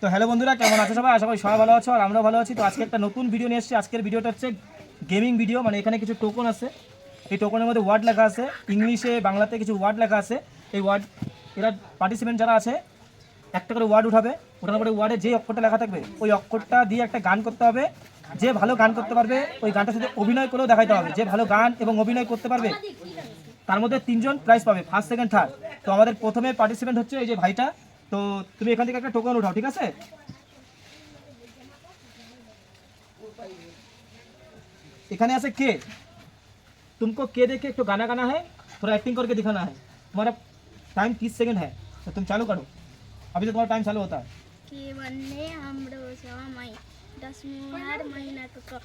তো হ্যালো বন্ধুরা, কেমন আছো সবাই? আশা করি সবাই ভালো আছো আর আমরাও ভালো আছি। তো আজকে একটা নতুন ভিডিও নিয়ে এসেছি। আজকের ভিডিওটা হচ্ছে গেমিং ভিডিও মানে এখানে কিছু টোকন আছে। এই টোকনের মধ্যে ওয়ার্ড লেখা আছে। ইংলিশে, বাংলাতে কিছু ওয়ার্ড লেখা আছে। এই ওয়ার্ড এরা পার্টিসিপেন্ট যারা আছে, একটা করে ওয়ার্ড উঠাবে। ওঠানোর পরে ওয়ার্ডে যে অক্ষরটা লেখা থাকবে, ওই অক্ষরটা দিয়ে একটা গান করতে হবে। যে ভালো গান করতে পারবে, ওই গানটার সাথে অভিনয় করেও দেখাইতে হবে। যে ভালো গান এবং অভিনয় করতে পারবে, তার মধ্যে তিনজন প্রাইজ পাবে ফার্স্ট সেকেন্ড থার্ড তো আমাদের প্রথমে পার্টিসিপেন্ট হচ্ছে এই যে ভাইটা। তো তুমি এখান থেকে একটা টোকন উঠাও ঠিক আছে এখানে আছে के तुमको के देखे तो गाना गाना है थोड़ा एक्टिंग करके दिखाना है तुम्हारा टाइम तीस सेकंड है तो तुम चालू करो अभी तो तुम्हारा टाइम चालू होता है के भन्ने हाम्रो समय दस मुहार महिनाको क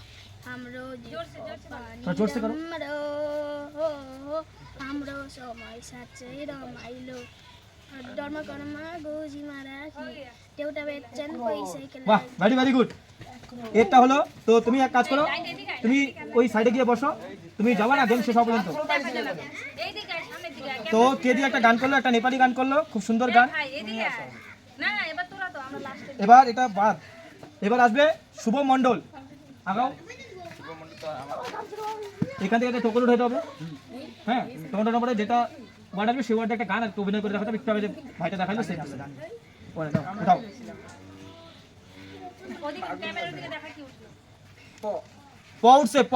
हाम्रो थोड़ा जोर से करो। हाम्रो हो, हो, हाम्रो समय साँच्चै रमाइलो বাহ ভেরি ভেরি গুড এটা হলো তো তুমি এক কাজ করো তুমি ওই সাইডে গিয়ে বসো তুমি যাব না গেম শেষ হওয়া পর্যন্ত। তো কে দিয়ে একটা গান করল একটা নেপালি গান করল খুব সুন্দর গান। এবার এটা বাদ। এবার আসবে শুভ মণ্ডল। আগাও। এখান থেকে একটা টোকন উঠাইতে হবে। হ্যাঁ টোকন উঠানোর যেটা ওয়ার্ড আসবে সেই ওয়ার্ডে একটা গান আর অভিনয় করে দেখাতে হবে একটু আগে যে ভাইটা দেখাইলো সেই। পরে দাও, উঠাও প উঠছে প।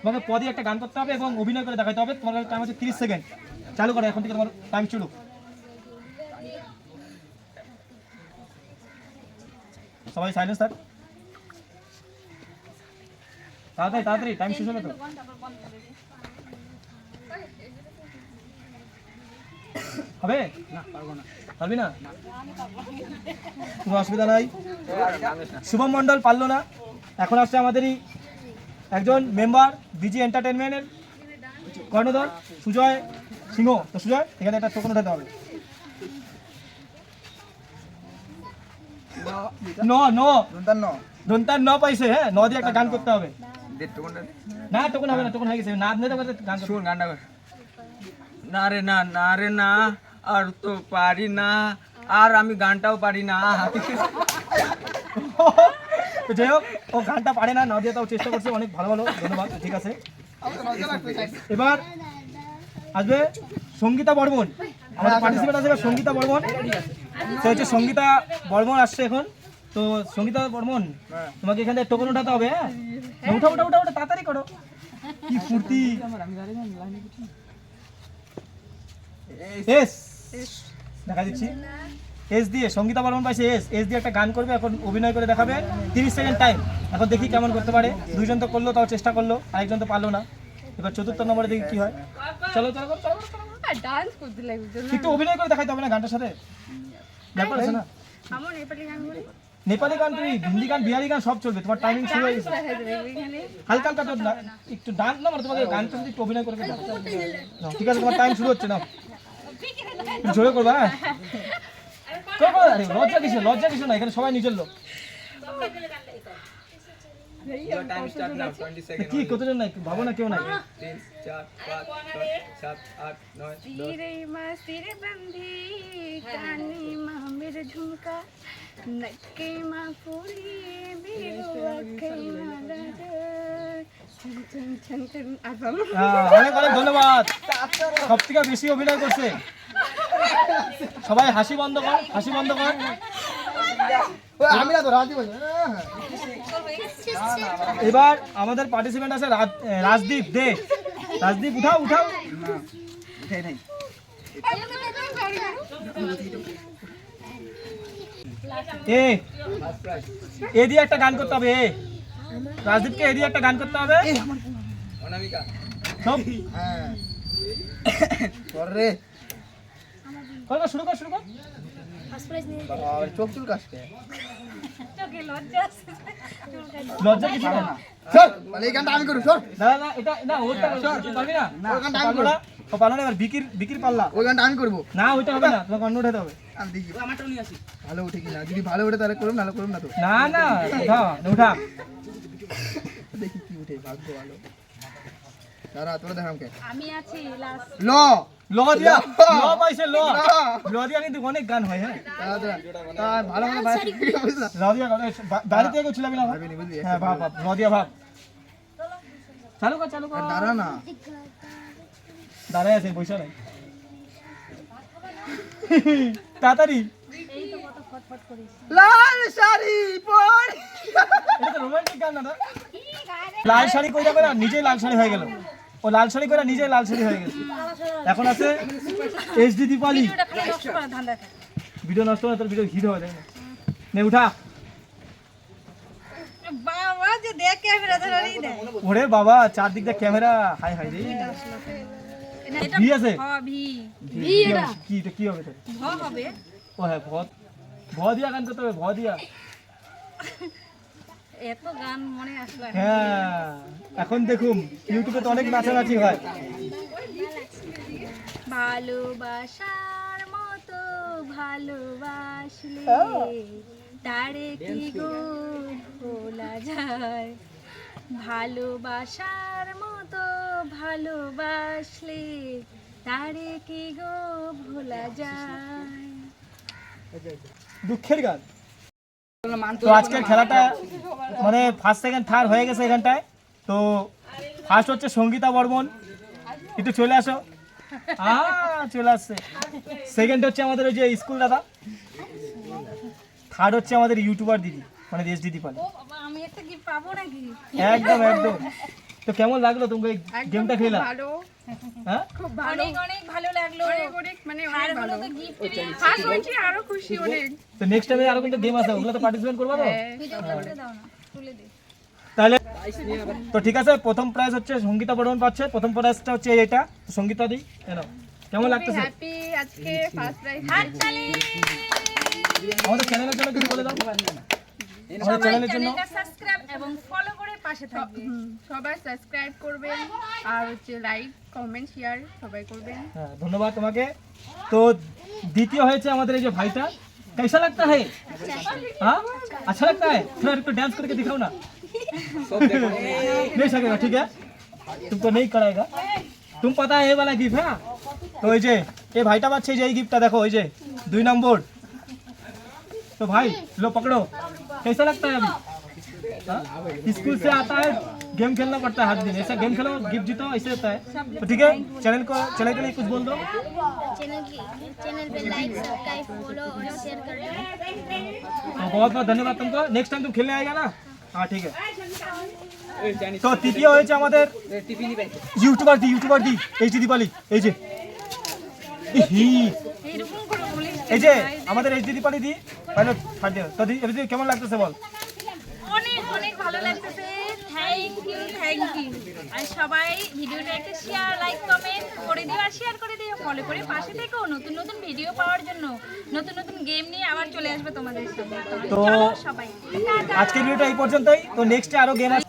তোমাকে প দিয়ে একটা গান করতে হবে এবং অভিনয় করে দেখাতে হবে। তোমার টাইম হচ্ছে তিরিশ সেকেন্ড। চালু করো এখন থেকে তোমার টাইম শুরু সবাই সাইলেন্স থাক। তাড়াতাড়ি তাড়াতাড়ি টাইম শেষ হবে তো। হবে? না পারব না। পারবি না? কোনো অসুবিধা নাই। শুভম মণ্ডল পারল না। এখন আসছে আমাদেরই একজন মেম্বার বিজি এন্টারটেনমেন্টের কর্ণধর সুজয় সিংহ। তো সুজয় এখানে একটা টোকন উঠাতে হবে। ন ন। দন্তার ন পাইছে হ্যাঁ? ন দিয়ে একটা গান করতে হবে। না টোকন হবে না টোকন হয়ে গেছে। না গান করতে। না রে না না রে না। আর তো পারি না। আর আমি গানটাও পারি না। যাই হোক ও গানটা পারে না না দিয়ে তাও চেষ্টা করছে। অনেক ভালো ভালো ধন্যবাদ ঠিক আছে। এবার আসবে সঙ্গীতা বর্মন। আমাদের পার্টিসিপেন্ট আসবে সঙ্গীতা বর্মন। তো হচ্ছে সঙ্গীতা বর্মন আসছে এখন। তো সঙ্গীতা বর্মন তোমাকে এখানে টোকন উঠাতে হবে হ্যাঁ? উঠা উঠা উঠা উঠা তাড়াতাড়ি করো। কি ফুর্তি। এস দেখা দিচ্ছি। এস দিয়ে সঙ্গীতা বর্মন পাইছে এস এস দিয়ে একটা গান করবে এখন অভিনয় করে দেখাবে। তিরিশ সেকেন্ড টাইম এখন দেখি কেমন করতে পারে। দুইজন তো করল তাও চেষ্টা করল আরেকজন তো পারল না। এবার চতুর্থ নম্বরে দেখি কি হয়। চলো চলো চলো, চলো, চলো। ডান্স করতে লাগবে একটু অভিনয় করে দেখাইতে হবে না গানটার সাথে? ব্যাপার আছে না? আমার নেপালি গান বলি। নেপালি গান তুমি হিন্দি গান বিহারি গান সব চলবে তোমার টাইমিং শুরু হয়ে গেছে। হালকা হালকা তো না- একটু ডান্স না মানে তোমাকে গান তো একটু অভিনয় করে ঠিক আছে তোমার টাইম শুরু হচ্ছে না জোরে করবা হ্যাঁ? লজ্জা কিছু লজ্জা কিছু না, এখানে সবাই নিজের লোক। টাইম স্টার্ট নাও 20 তা সেকেন্ড কি, কতজন নাই? ভাবো না কেউ নাই? 3 4 5 6 7 8 9 অনেক অনেক ধন্যবাদ। সব থেকে বেশি অভিনয় করছে। সবাই হাসি বন্ধ কর হাসি বন্ধ কর। এবার আমাদের পার্টিসিপেন্ট আছে রাজদীপ দে। রাজদীপ উঠাও উঠাও। এ এ দিয়ে একটা গান করতে হবে এ। রাজদীপকে এ দিয়ে একটা গান করতে হবে। অনামিকা। সব। কর কর, শুরু কর শুরু কর। ফার্স্ট প্রাইজ নিয়ে লজ্জা কিছু না দাদা না এটা না ওটা পারবি না? পারব না। ও পারল না এবার বিকির বিকির পাল্লা। ওই গানটা আমি করব। না ওইটা হবে না তোমাকে অন্য উঠাতে হবে। আমি দেখি। ভালো উঠে কিনা। যদি ভালো উঠে তাহলে করুন নাহলে করুন না তো। না না উঠা উঠা। দেখি কি উঠে ভাগ্য ভালো। দাঁড়া তোরা দেখাম কে? আমি আছি লাস্ট ল ল দিয়া। ল পাইছে ল। ল। দিয়া কিন্তু অনেক গান হয় হ্যাঁ। তা ভালো করে বাইরে ল দিয়া গান এই থেকে ছিল না ভাবিনি, বুঝলি? হ্যাঁ ভাব ভাব ল দিয়া ভাব। চালু কর চালু কর। দাঁড়া না। দাঁড়ায় আছে বৈশা নাই। তাড়াতাড়ি। লাল শাড়ি পর। এটা তো রোমান্টিক গান না? লাল শাড়ি কইরা করে নিজেই লাল শাড়ি হয়ে গেল। ও লাল শাড়ি করে নিজেই লাল শাড়ি হয়ে গেছে। এখন আছে এইচডি দীপালি। ভিডিও নষ্ট হয় তোর ভিডিও হিট হবে তাই নে। উঠা। বাবা যে দেখ ক্যামেরা ধরারই দেয় ওরে বাবা চারদিক দিয়ে ক্যামেরা হাই হাই রে। ভি আছে? ভি। ভি এটা কি এটা কি হবে তোর ভ হবে। ও হ্যাঁ ভদ ভ দিয়া গান করতে হবে ভ দিয়া। এত গান মনে আসলো এখন। হ্যাঁ এখন দেখুন ইউটিউবে তো অনেক নাচানাচি হয়। ভালোবাসার মতো ভালোবাসলে তারে কি গো ভোলা যায়? ভালোবাসার মতো ভালোবাসলে তারে কি গো ভোলা যায়? দুঃখের গান। তো আজকের খেলাটা মানে ফার্স্ট সেকেন্ড থার্ড হয়ে গেছে এখানটায়। তো ফার্স্ট হচ্ছে সঙ্গীতা বর্মন। একটু চলে আসো। চলে আসছে। সেকেন্ড হচ্ছে আমাদের ওই যে স্কুল দাদা। থার্ড হচ্ছে আমাদের ইউটিউবার দিদি মানে দেশ দিদি পাল ও বাবা আমি একটা গিফট পাবো নাকি? একদম একদম। তো কেমন লাগল তোমাকে এই গেমটা খেলা? ভালো। হ্যাঁ? অনেক অনেক ভালো লাগল। অনেক অনেক মানে অনেক ভালো। তো ফার্স্ট হয়েছে আরও খুশি অনেক। তো নেক্সট টাইমে আরও কিন্তু গেম আছে ওগুলো তো পার্টিসিপেট করবা তো? তুলে দাও না তুলে দে। তাহলে তো ঠিক আছে প্রথম প্রাইজ হচ্ছে সঙ্গীতা বর্মন পাচ্ছে প্রথম প্রাইজটা হচ্ছে এটা সঙ্গীতা দি এনো। কেমন লাগতেছে? হ্যাপি আজকে ফার্স্ট প্রাইজ আমাদের চ্যানেলের জন্য কিছু বলে দাও। চ্যানেলের জন্য সাবস্ক্রাইব এবং ফলো করে পাশে থাকবে সবাই সাবস্ক্রাইব করবেন আর হচ্ছে লাইক কমেন্ট শেয়ার সবাই করবেন হ্যাঁ ধন্যবাদ তোমাকে তো দ্বিতীয় হয়েছে আমাদের এই যে ভাইটা कैसा लगता है हाँ अच्छा लगता है थोड़ा एक डांस करके दिखाओ ना नहीं सकेगा ठीक है तुमको नहीं कराएगा तुम पता है ये वाला गिफ्ट है तो এই যে এই ভাইটা পাচ্ছে এই যে এই গিফটটা দেখো এই যে দুই নম্বর तो भाई लो पकड़ो कैसा लगता है अभी हाँ? स्कूल से आता है गेम खेलना पड़ता है हर दिन ऐसा गेम खेलो गिफ्ट जीतो ऐसे होता है तो ठीक है चैनल को चैनल के लिए कुछ बोल दो चैनल की चैनल पे लाइक सब्सक्राइब फॉलो और शेयर कर दो तो बहुत बहुत धन्यवाद तुमको नेक्स्ट टाइम तुम खेलने आएगा ना हाँ ठीक है তো তৃতীয় হয়েছে আমাদের ইউটিউবার দি ইউটিউবার দি এই যে দীপালি এই যে ইহি। এই যে আমাদের এইচ ডি দীপালি দি পাইলট থার্ড ইয়ার তো কেমন লাগতেছে বল? অনেক অনেক ভালো লাগতেছে। থ্যাংক ইউ থ্যাংক ইউ আর সবাই ভিডিওটা একটা শেয়ার লাইক কমেন্ট করে দিও আর শেয়ার করে দিও। ফলো করে পাশে নতুন নতুন ভিডিও পাওয়ার জন্য। নতুন নতুন গেম নিয়ে আবার চলে আসবে তোমাদের সামনে। তো সবাই। আজকের ভিডিওটা এই পর্যন্তই। তো নেক্সটে আরও গেম আছে।